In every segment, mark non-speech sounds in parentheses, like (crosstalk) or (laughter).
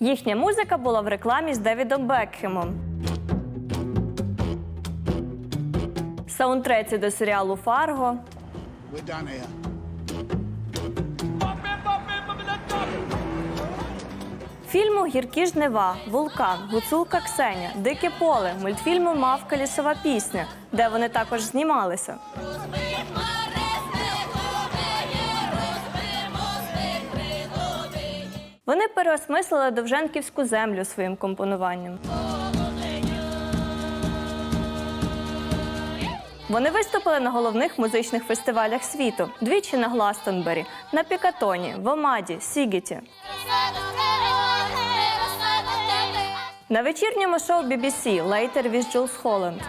Їхня музика була в рекламі з Девідом Бекхемом. Саундтреці до серіалу Фарго, фільму Гіркі жнива, Вулкан, Гуцулка Ксеня, Дике поле, мультфільму Мавка лісова пісня, де вони також знімалися. Вони переосмислили Довженківську землю своїм компонуванням. Вони виступили на головних музичних фестивалях світу: двічі на Гластонбері, на Пікатоні, в Омаді, Сігіті. На вечірньому шоу BBC Later with Jules Holland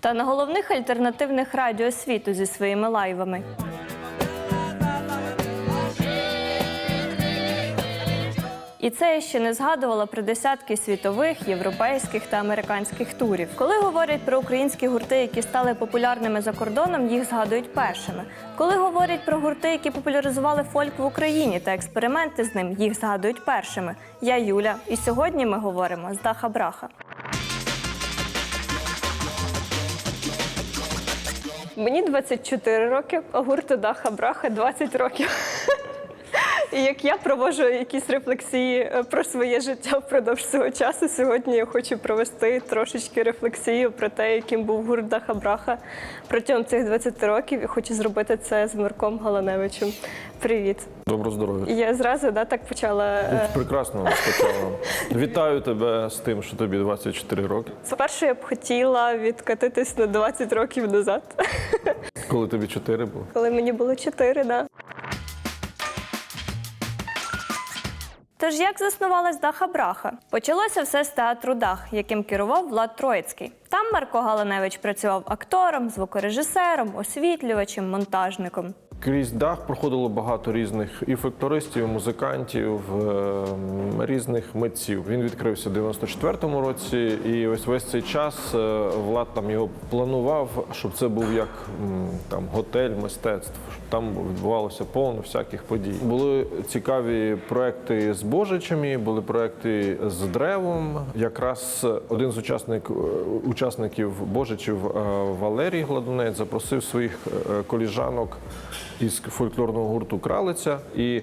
та на головних альтернативних радіо світу зі своїми лайвами. І це я ще не згадувала про десятки світових, європейських та американських турів. Коли говорять про українські гурти, які стали популярними за кордоном, їх згадують першими. Коли говорять про гурти, які популяризували фольк в Україні та експерименти з ним, їх згадують першими. Я Юля, і сьогодні ми говоримо з Даха Браха. Мені 24 роки, а гурту Даха Браха 20 років. (laughs) І як я проводжу якісь рефлексії е, про своє життя впродовж цього часу, сьогодні я хочу провести трошечки рефлексію про те, яким був гурт Даха Браха протягом цих 20 років. І хочу зробити це з Марком Галаневичем. Привіт. Добро здоров'я. Я зразу да, так почала. е, Прекрасно спочатку. Вітаю тебе з тим, що тобі 24 роки. Спершу я б хотіла відкатитись на 20 років назад, Коли тобі 4 було. коли мені було 4, да. Тож як заснувалась Даха Браха? Почалося все з театру Дах, яким керував Влад Троїцький. Там Марко Галаневич працював актором, звукорежисером, освітлювачем, монтажником. Крізь дах проходило багато різних і фактористів, і музикантів, ем, різних митців. Він відкрився в 94-му році, і ось весь цей час е, Влад там його планував, щоб це був як там готель мистецтв. щоб Там відбувалося повно всяких подій. Були цікаві проекти з Божичами, були проекти з древом. Якраз один з учасник, е, учасників Божичів е, Валерій Гладунець запросив своїх е, коліжанок із фольклорного гурту Кралиця. І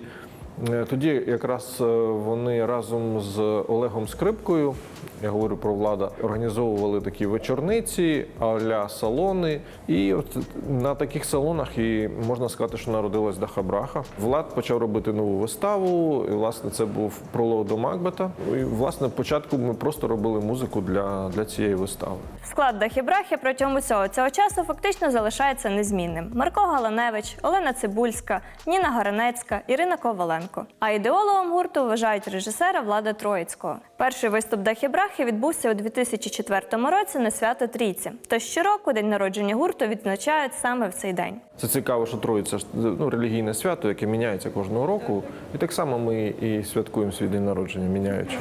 е, тоді якраз е, вони разом з Олегом Скрипкою, я говорю про влада, організовували такі вечорниці, аля салони. І от на таких салонах і можна сказати, що народилась Даха Браха. Влад почав робити нову виставу. І, власне, це був пролог до Макбета. І власне, спочатку ми просто робили музику для, для цієї вистави. Склад Дахи Брахи протягом усього цього часу фактично залишається незмінним. Марко Галаневич, Олена Цибульська, Ніна Гаранецька, Ірина Коваленко. А ідеологом гурту вважають режисера Влада Троїцького. Перший виступ Дахи Брахи відбувся у 2004 році на свято Трійці. Тож щороку день народження гурту відзначають саме в цей день. Це цікаво, що Троїця ну, релігійне свято, яке міняється кожного року. І так само ми і святкуємо свій день народження, міняючи.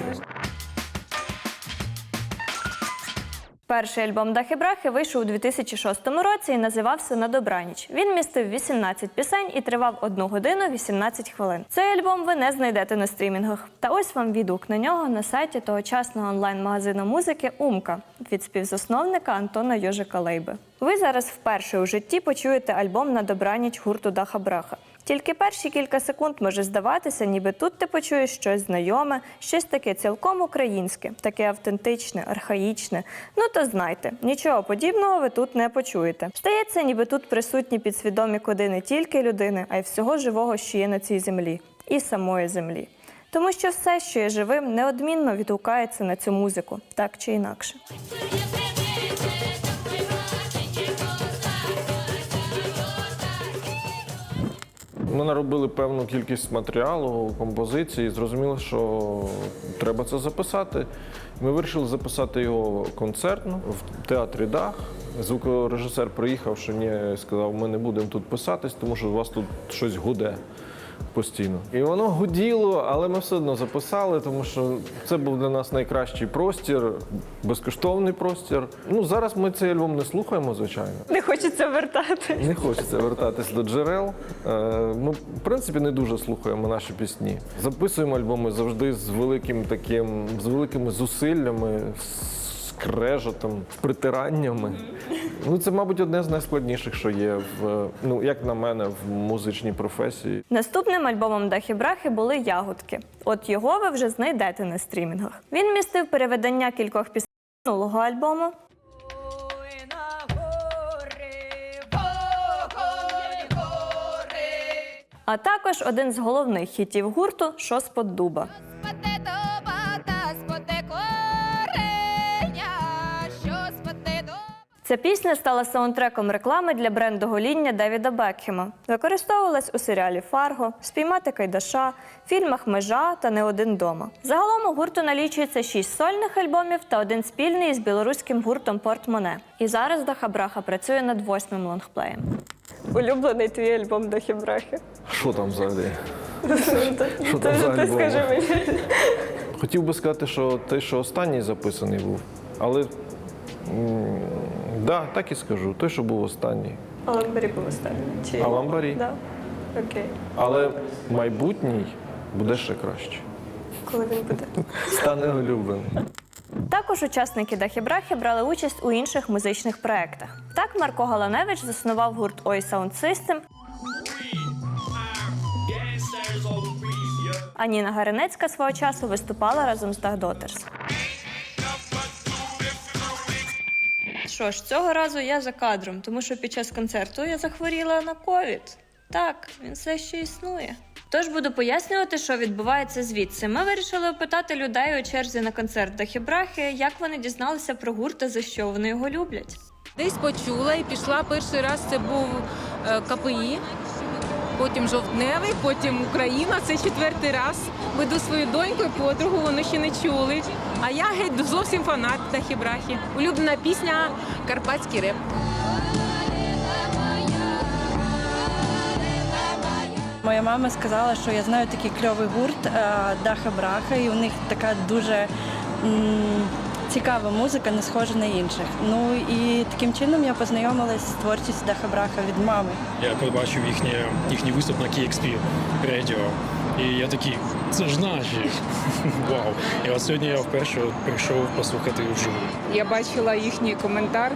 Перший альбом Дахи Брахи вийшов у 2006 році і називався На добраніч. Він містив 18 пісень і тривав 1 годину 18 хвилин. Цей альбом ви не знайдете на стрімінгах. Та ось вам відгук на нього на сайті тогочасного онлайн-магазину музики Умка від співзасновника Антона Йожика Лейби. Ви зараз вперше у житті почуєте альбом На добраніч гурту Даха Браха. Тільки перші кілька секунд може здаватися, ніби тут ти почуєш щось знайоме, щось таке цілком українське, таке автентичне, архаїчне. Ну то знайте, нічого подібного ви тут не почуєте. Здається, ніби тут присутні підсвідомі коди не тільки людини, а й всього живого, що є на цій землі, і самої землі. Тому що все, що є живим, неодмінно відгукається на цю музику, так чи інакше. Ми наробили певну кількість матеріалу, композиції, зрозуміло, що треба це записати. Ми вирішили записати його концертно в театрі Дах. Звукорежисер приїхав, що ні, сказав, ми не будемо тут писатись, тому що у вас тут щось гуде. Постійно. І воно гуділо, але ми все одно записали, тому що це був для нас найкращий простір, безкоштовний простір. Ну зараз ми цей альбом не слухаємо, звичайно. Не хочеться вертати. Не хочеться вертатись до джерел. Е, Ми, в принципі, не дуже слухаємо наші пісні. Записуємо альбоми завжди з великим таким, з великими зусиллями, з крежетом, з притираннями. Ну, це, мабуть, одне з найскладніших, що є в ну, як на мене, в музичній професії. Наступним альбомом Дахі Брахи були ягодки. От його ви вже знайдете на стрімінгах. Він містив переведення кількох пісень минулого альбому. А також один з головних хітів гурту «Що з-под дуба. Ця пісня стала саундтреком реклами для бренду гоління Девіда Бекхема. Використовувалась у серіалі Фарго, Спіймати Кайдаша, фільмах Межа та Не один дома. Загалом у гурту налічується шість сольних альбомів та один спільний із білоруським гуртом Портмоне. І зараз Даха Браха працює над восьмим лонгплеєм. Улюблений твій альбом Дахи Брахи. Що там взагалі? Що там за альбом? мені. Хотів би сказати, що те, що останній записаний був, але да, так і скажу. Той, що був останній. Аламбарі був останній. Чи... Аламбарі. Да. Окей. Але майбутній буде ще краще. Коли він буде? Стане улюбленим. Також учасники Дахи Брахи брали участь у інших музичних проєктах. Так Марко Галаневич заснував гурт Ой Sound System, а Ніна Гаренецька свого часу виступала разом з Dog Що ж, цього разу я за кадром, тому що під час концерту я захворіла на ковід. Так, він все ще існує. Тож буду пояснювати, що відбувається звідси. Ми вирішили опитати людей у черзі на концерт Дахібрахи, як вони дізналися про гурт та за що вони його люблять. Десь почула і пішла перший раз. Це був е, КПІ, потім жовтневий, потім Україна. Це четвертий раз. Веду свою доньку і подругу, вони ще не чули. А я геть зовсім фанат Дахібрахі. Улюблена пісня Карпатський реп. Моя мама сказала, що я знаю такий кльовий гурт е, Даха Браха, і у них така дуже цікава музика, не схожа на інших. Ну і таким чином я познайомилась з творчістю Даха Браха від мами. Я побачив їхнє, їхній виступ на KXP Radio. І я такий, це ж наші. (laughs) Вау. І от сьогодні я вперше прийшов послухати вживу. Я бачила їхній коментар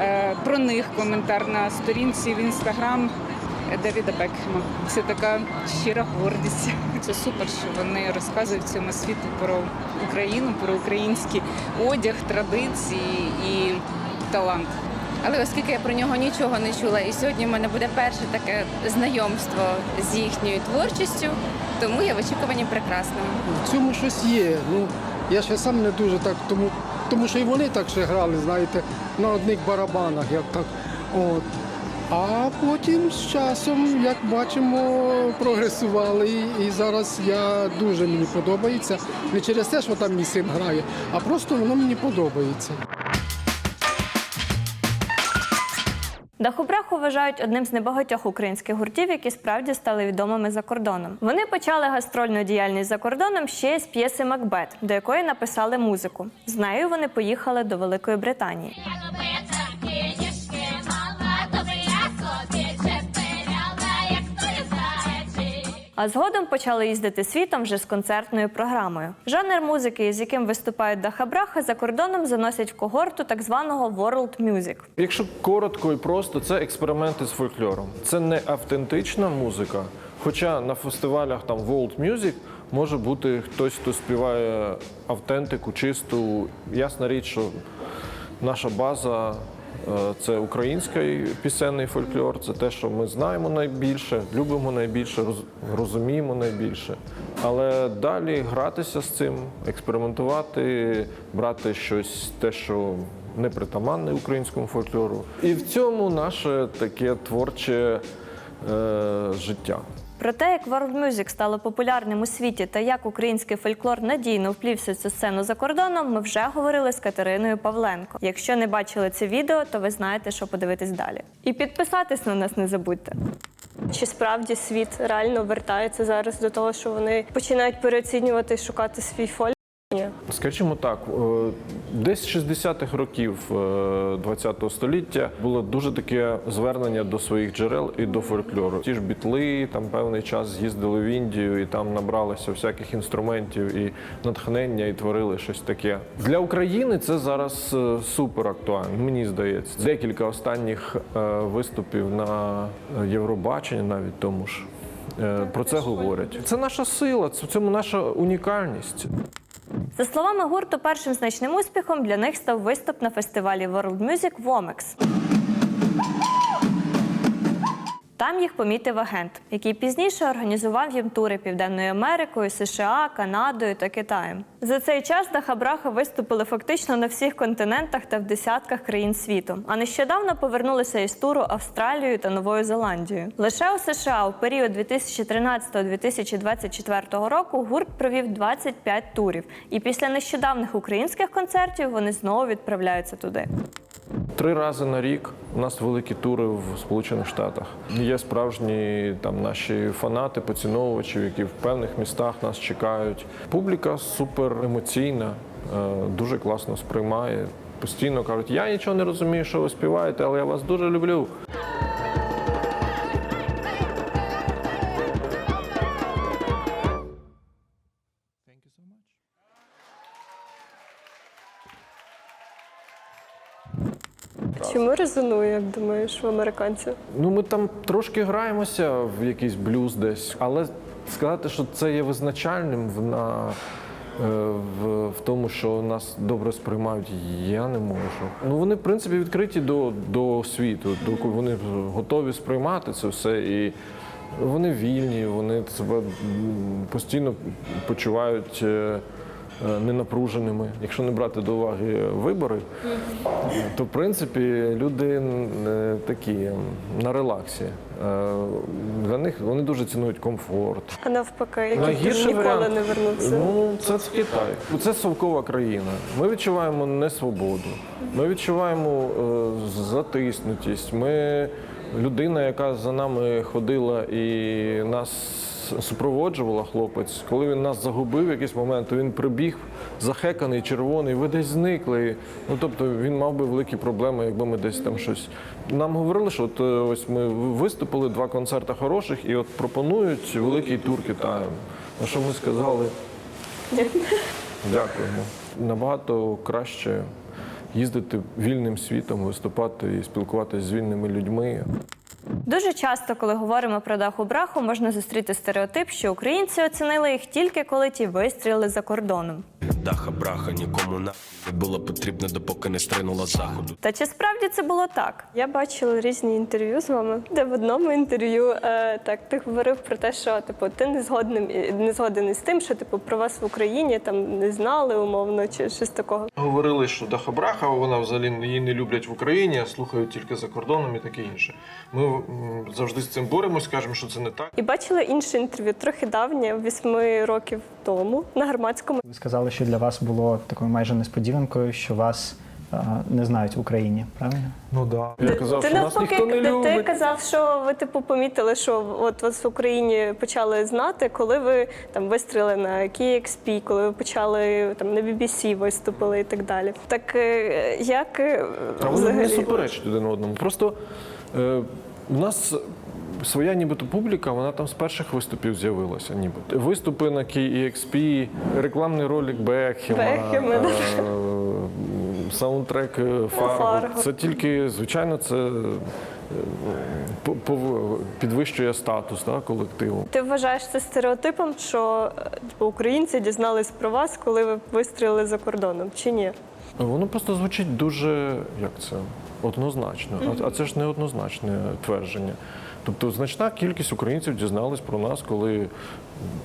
е, про них коментар на сторінці в інстаграм Девіда Бекхема. Це така щира гордість. Це супер, що вони розказують цьому світу про Україну, про український одяг, традиції і талант. Але оскільки я про нього нічого не чула, і сьогодні в мене буде перше таке знайомство з їхньою творчістю, тому я в очікуванні прекрасного. В цьому щось є. Ну, я ще сам не дуже так, тому, тому що і вони так ще грали, знаєте, на одних барабанах, як так. От. А потім з часом, як бачимо, прогресували. І, зараз я дуже мені подобається. Не через те, що там мій син грає, а просто воно мені подобається. Дахубраху вважають одним з небагатьох українських гуртів, які справді стали відомими за кордоном. Вони почали гастрольну діяльність за кордоном ще з п'єси Макбет, до якої написали музику. З нею вони поїхали до Великої Британії. А згодом почали їздити світом вже з концертною програмою. Жанр музики, з яким виступають Дахабраха, за кордоном заносять в когорту так званого World Music. Якщо коротко і просто, це експерименти з фольклором. Це не автентична музика. Хоча на фестивалях там World Music може бути хтось, хто співає автентику, чисту. Ясна річ, що наша база це український пісенний фольклор, це те, що ми знаємо найбільше, любимо найбільше, роз- розуміємо найбільше. Але далі гратися з цим, експериментувати, брати щось, те, що непритаманне українському фольклору. І в цьому наше таке творче е, життя. Про те, як World Music стало популярним у світі та як український фольклор надійно вплівся в цю сцену за кордоном, ми вже говорили з Катериною Павленко. Якщо не бачили це відео, то ви знаєте, що подивитись далі. І підписатись на нас не забудьте. Чи справді світ реально вертається зараз до того, що вони починають переоцінювати і шукати свій фольк? Скажімо так, е, десь з 60-х років ХХ століття було дуже таке звернення до своїх джерел і до фольклору. Ті ж бітли там певний час з'їздили в Індію і там набралися всяких інструментів і натхнення, і творили щось таке. Для України це зараз е, супер актуально. Мені здається, декілька останніх е, виступів на Євробаченні, навіть тому ж. е, Про це говорять. Це наша сила, це в цьому наша унікальність. За словами гурту, першим значним успіхом для них став виступ на фестивалі World Music Омекс. Там їх помітив агент, який пізніше організував їм тури Південною Америкою, США, Канадою та Китаєм. За цей час Даха Браха виступили фактично на всіх континентах та в десятках країн світу. А нещодавно повернулися із туру Австралією та Новою Зеландією. Лише у США у період 2013-2024 року гурт провів 25 турів. І після нещодавних українських концертів вони знову відправляються туди. Три рази на рік у нас великі тури в Сполучених Штатах. Є справжні там наші фанати, поціновувачі, які в певних містах нас чекають. Публіка супер емоційна, е, дуже класно сприймає. Постійно кажуть, я нічого не розумію, що ви співаєте, але я вас дуже люблю. Резонує, як думаєш, в американців? Ну, ми там трошки граємося в якийсь блюз десь, але сказати, що це є визначальним в, на, е, в, в тому, що нас добре сприймають, я не можу. Ну, вони, в принципі, відкриті до, до світу, до, вони готові сприймати це все. І вони вільні, вони себе постійно почувають. Е, Ненапруженими, якщо не брати до уваги вибори, то в принципі люди е, такі на релаксі. Е, Для них вони дуже цінують комфорт. А навпаки, ти ніколи варіант, не вернувся. Ну, це з Китай. Це совкова країна. Ми відчуваємо несвободу. Ми відчуваємо е, затиснутість. Ми людина, яка за нами ходила і нас супроводжувала хлопець. Коли він нас загубив в якийсь момент, то він прибіг захеканий, червоний, ви десь зникли. Ну тобто він мав би великі проблеми, якби ми десь там щось. Нам говорили, що от е, ось ми виступили два концерти хороших, і от пропонують великий тур Китаю. На що ми сказали? Дякуємо. Набагато краще їздити вільним світом, виступати і спілкуватися з вільними людьми. Дуже часто, коли говоримо про даху браху, можна зустріти стереотип, що українці оцінили їх тільки коли ті вистріли за кордоном. Даха браха нікому на не було потрібно, допоки не стринула заходу. Та чи справді це було так? Я бачила різні інтерв'ю з вами, де в одному інтерв'ю е, так ти говорив про те, що типу ти не згодним не згоден із тим, що типу про вас в Україні там не знали умовно чи щось такого. Говорили, що Дахабраха, вона взагалі її не люблять в Україні, а слухають тільки за кордоном і таке інше. Ми завжди з цим боремось, кажемо, що це не так. І бачила інше інтерв'ю, трохи давнє, вісьми років тому на громадському. Ви сказали, що для вас було такою майже несподіванкою, що вас е, не знають в Україні, правильно? Ну да. Я казав, ти що нас навпаки, ніхто не де ти любить. казав, що ви типу помітили, що от вас в Україні почали знати, коли ви там вистріли на KXP, коли ви почали там на BBC виступили і так далі. Так е, як е, А вони не взагалі? суперечать один одному. Просто е, у нас своя нібито публіка, вона там з перших виступів з'явилася. Нібито. Виступи на KEXP, рекламний ролик Бекхема, Бекхема, е, саундтрек е, Фарго. Це тільки, звичайно, це е, підвищує статус да, колективу. Ти вважаєш це стереотипом, що е, українці дізнались про вас, коли ви вистрілили за кордоном, чи ні? Воно просто звучить дуже як це однозначно. А- А це ж не однозначне твердження. Тобто значна кількість українців дізнались про нас, коли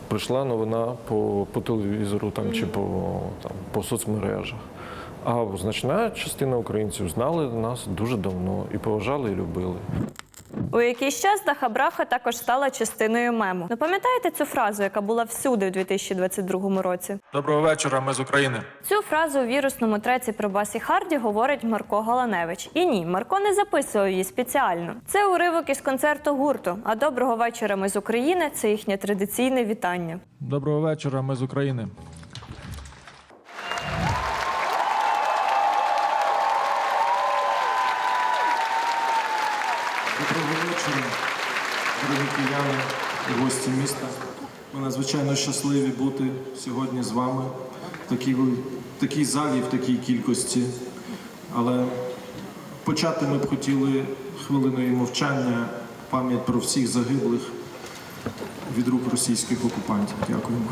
прийшла новина по, по телевізору там, чи по, там, по соцмережах. А значна частина українців знали нас дуже давно і поважали, і любили. У якийсь час Даха Браха також стала частиною мему. Ну пам'ятаєте цю фразу, яка була всюди в 2022 році? Доброго вечора, ми з України. Цю фразу у вірусному треці про Басі Харді говорить Марко Галаневич. І ні, Марко не записував її спеціально. Це уривок із концерту гурту. А доброго вечора ми з України це їхнє традиційне вітання. Доброго вечора, ми з України. Гості міста. Ми надзвичайно щасливі бути сьогодні з вами в такій, в такій залі, в такій кількості. Але почати ми б хотіли хвилиною мовчання пам'ять про всіх загиблих від рук російських окупантів. Дякуємо.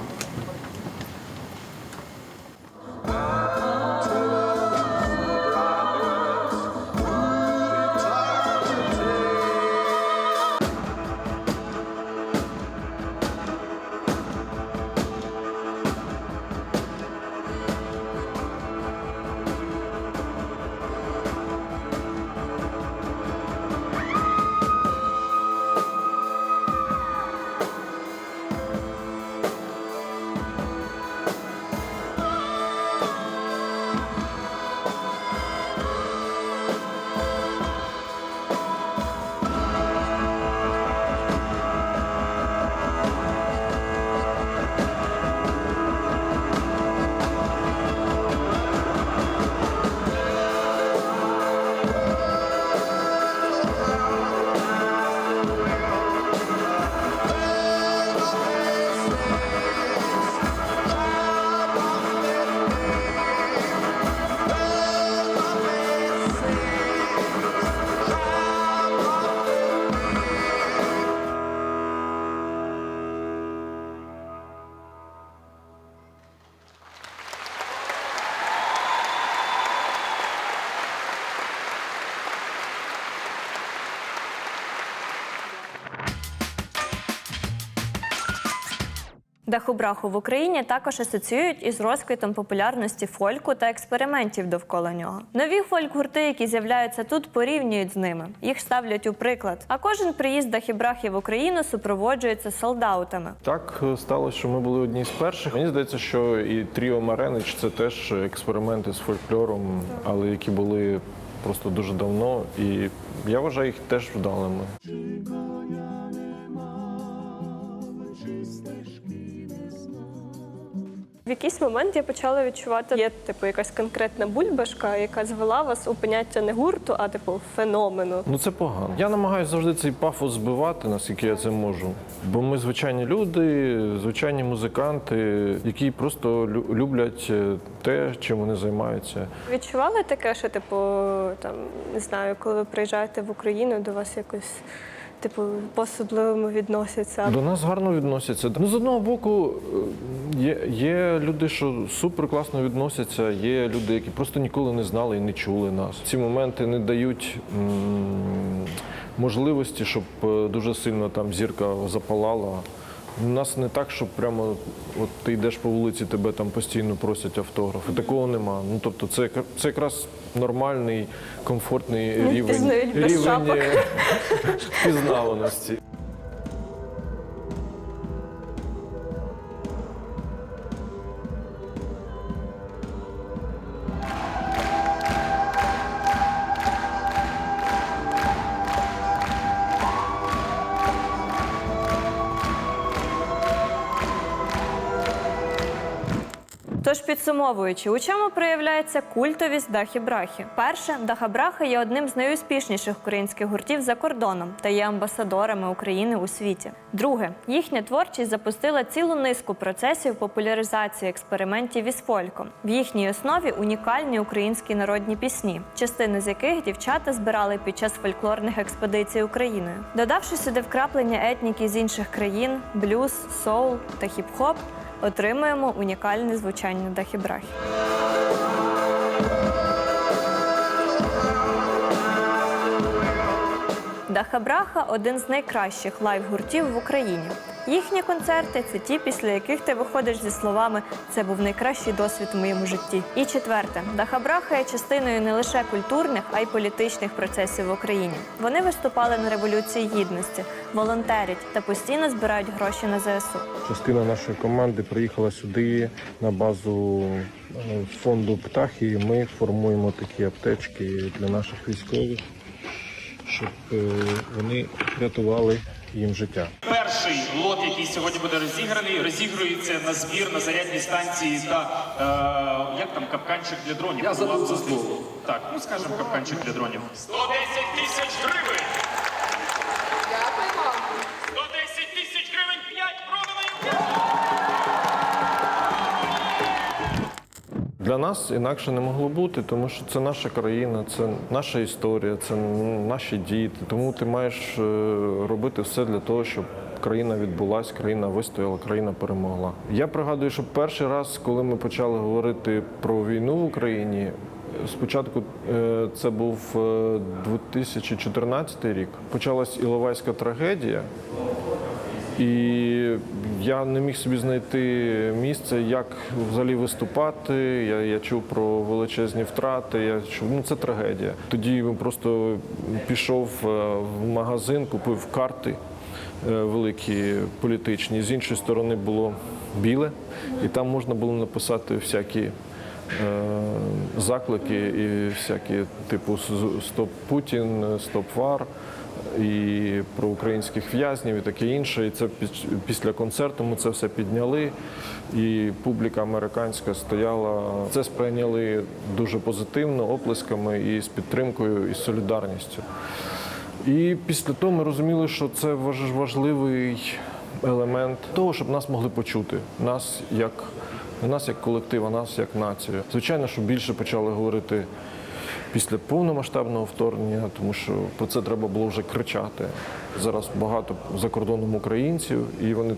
Даху-браху в Україні також асоціюють із розквітом популярності фольку та експериментів довкола нього. Нові фольк-гурти, які з'являються тут, порівнюють з ними. Їх ставлять у приклад. А кожен приїзд дахі-брахи в Україну супроводжується солдаутами. Так е, сталося, що ми були одні з перших. Мені здається, що і Тріо Маренич це теж експерименти з фольклором, але які були просто дуже давно. І я вважаю їх теж вдалими. В якийсь момент я почала відчувати, є типу якась конкретна бульбашка, яка звела вас у поняття не гурту, а типу феномену. Ну це погано. Я намагаюся завжди цей пафос збивати, наскільки я це можу. Бо ми звичайні люди, звичайні музиканти, які просто лю- люблять е, те, чим вони займаються. Відчували таке, що типу там не знаю, коли ви приїжджаєте в Україну, до вас якось типу по-особливому відносяться. До нас гарно відносяться. Ну, з одного боку, е, є, є люди, що супер класно відносяться, є люди, які просто ніколи не знали і не чули нас. Ці моменти не дають можливості, щоб е, дуже сильно там зірка запалала. У нас не так, що прямо от ти йдеш по вулиці, тебе там постійно просять автографи. Такого нема. Ну тобто, це це якраз нормальний, комфортний Ну, рівень, рівень шапок. (laughs) Тож підсумовуючи, у чому проявляється культовість дахі-брахи? Перше, даха-браха є одним з найуспішніших українських гуртів за кордоном та є амбасадорами України у світі. Друге, їхня творчість запустила цілу низку процесів популяризації експериментів із фольком. В їхній основі унікальні українські народні пісні, частини з яких дівчата збирали під час фольклорних експедицій Україною. Додавши сюди вкраплення етніки з інших країн, блюз, соул та хіп-хоп, отримуємо унікальне звучання дахі-брахи. Даха Браха один з найкращих лайв-гуртів в Україні. Їхні концерти це ті, після яких ти виходиш зі словами Це був найкращий досвід в моєму житті. І четверте, Дахабраха є частиною не лише культурних, а й політичних процесів в Україні. Вони виступали на революції гідності, волонтерять та постійно збирають гроші на ЗСУ. Частина нашої команди приїхала сюди на базу е, фонду птахи. і Ми формуємо такі аптечки для наших військових, щоб е, вони рятували їм життя. Перший лот, який сьогодні буде розіграний, розігрується на збір на зарядній станції та е, як там капканчик для дронів. Я забув за слово. Так, ну скажемо капканчик для дронів. 110 тисяч Для нас інакше не могло бути, тому що це наша країна, це наша історія, це наші діти. Тому ти маєш е, робити все для того, щоб країна відбулась, країна вистояла, країна перемогла. Я пригадую, що перший раз, коли ми почали говорити про війну в Україні. Спочатку е, це був е, 2014 рік. Почалась Іловайська трагедія, і я не міг собі знайти місце, як взагалі виступати. Я, я чув про величезні втрати. Я чув, ну це трагедія. Тоді ми просто пішов е, в магазин, купив карти е, великі політичні. З іншої сторони було біле, і там можна було написати всякі. е, Заклики і всякі типу Стоп Путін, Стоп Вар і про українських в'язнів і таке інше. І це після концерту ми це все підняли. І публіка американська стояла. Це сприйняли дуже позитивно, оплесками і з підтримкою, і з солідарністю. І після того ми розуміли, що це важливий елемент того, щоб нас могли почути. Нас як нас як колектив, а нас як націю. Звичайно, що більше почали говорити після повномасштабного вторгнення, тому що про це треба було вже кричати. Зараз багато за кордоном українців, і вони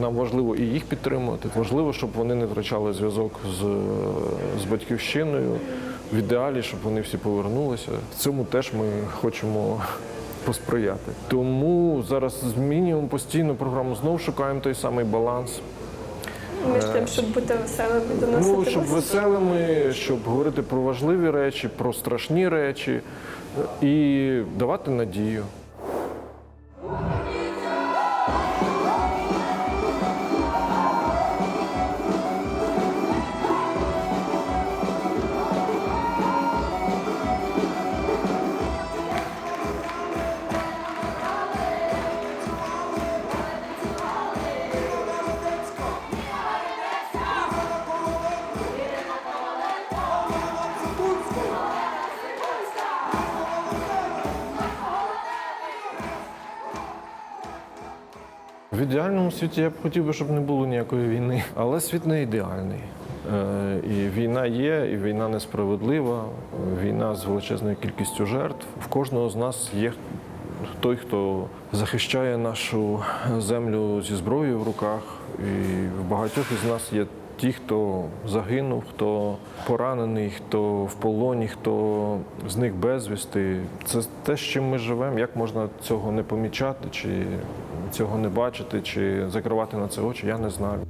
нам важливо і їх підтримувати. Важливо, щоб вони не втрачали зв'язок з, з батьківщиною. В ідеалі, щоб вони всі повернулися. В цьому теж ми хочемо посприяти. Тому зараз змінюємо постійно програму, знову шукаємо той самий баланс. Між тим, щоб бути веселими, доносити. Ну, щоб веселими, щоб говорити про важливі речі, про страшні речі і давати надію. В ідеальному світі я б хотів би, щоб не було ніякої війни. Але світ не ідеальний. Е, І війна є, і війна несправедлива, війна з величезною кількістю жертв. В кожного з нас є той, хто захищає нашу землю зі зброєю в руках. І в багатьох із нас є ті, хто загинув, хто поранений, хто в полоні, хто зник безвісти. Це те, з чим ми живемо. Як можна цього не помічати, чи цього не бачити, чи закривати на це очі, я не знаю.